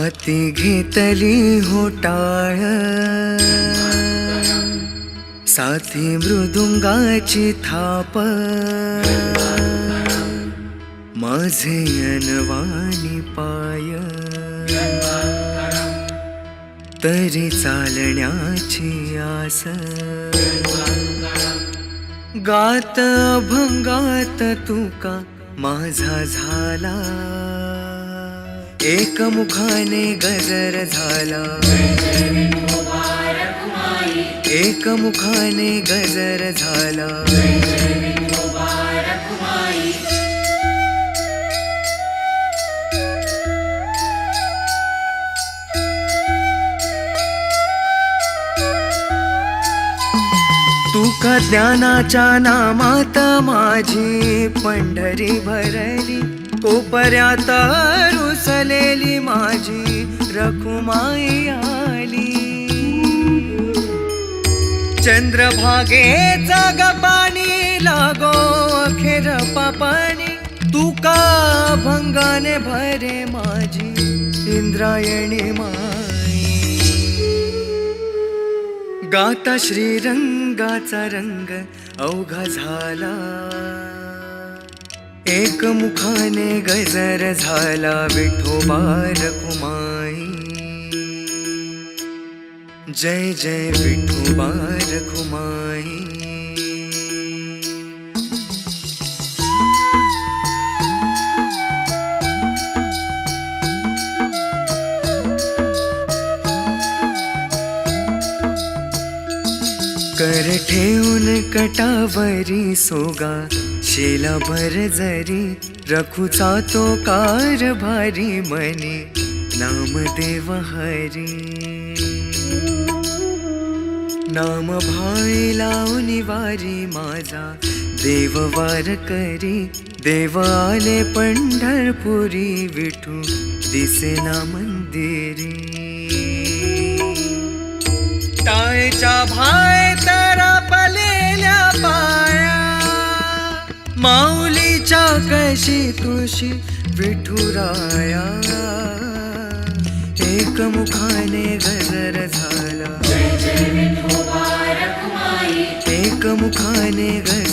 हाती घेतली होटाळ साथी मृदुंगाची थाप. माझे अनवाणी पाय. तरी चालण्याची आस. गात अभंगात तुका माझा झाला. एकमुखाने गजर झाला. एकमुखाने गजर झाला. तुका ज्ञानाच्या नामात माझी पंढरी भरली. कोपऱ्यात रुसलेली माझी रखुमाई आली. चंद्रभागेचा गपाणी लागो अखेर पापाणी तुका भंगाने भरे माझी इंद्रायणी माई. गाता श्रीरंगाचा रंग अवघा झाला. एक मुखाने गजर झाला विठोबार कुमाई जय जय विठोबार कुमाई कर ठेवून कटावरी सोगा. शिलाभर जरी रखुचा तो कार भारी मनी नामदेव हरी. नाम भाई लावणी वारी माझा देव वार करी देव आले पंढरपुरी विठू दिसेना मंदिरी. टाळीच्या भाय माऊलीच्या कशी तुळशी विठुराया. एकमुखाने गजर झाला. एकमुखाने गजर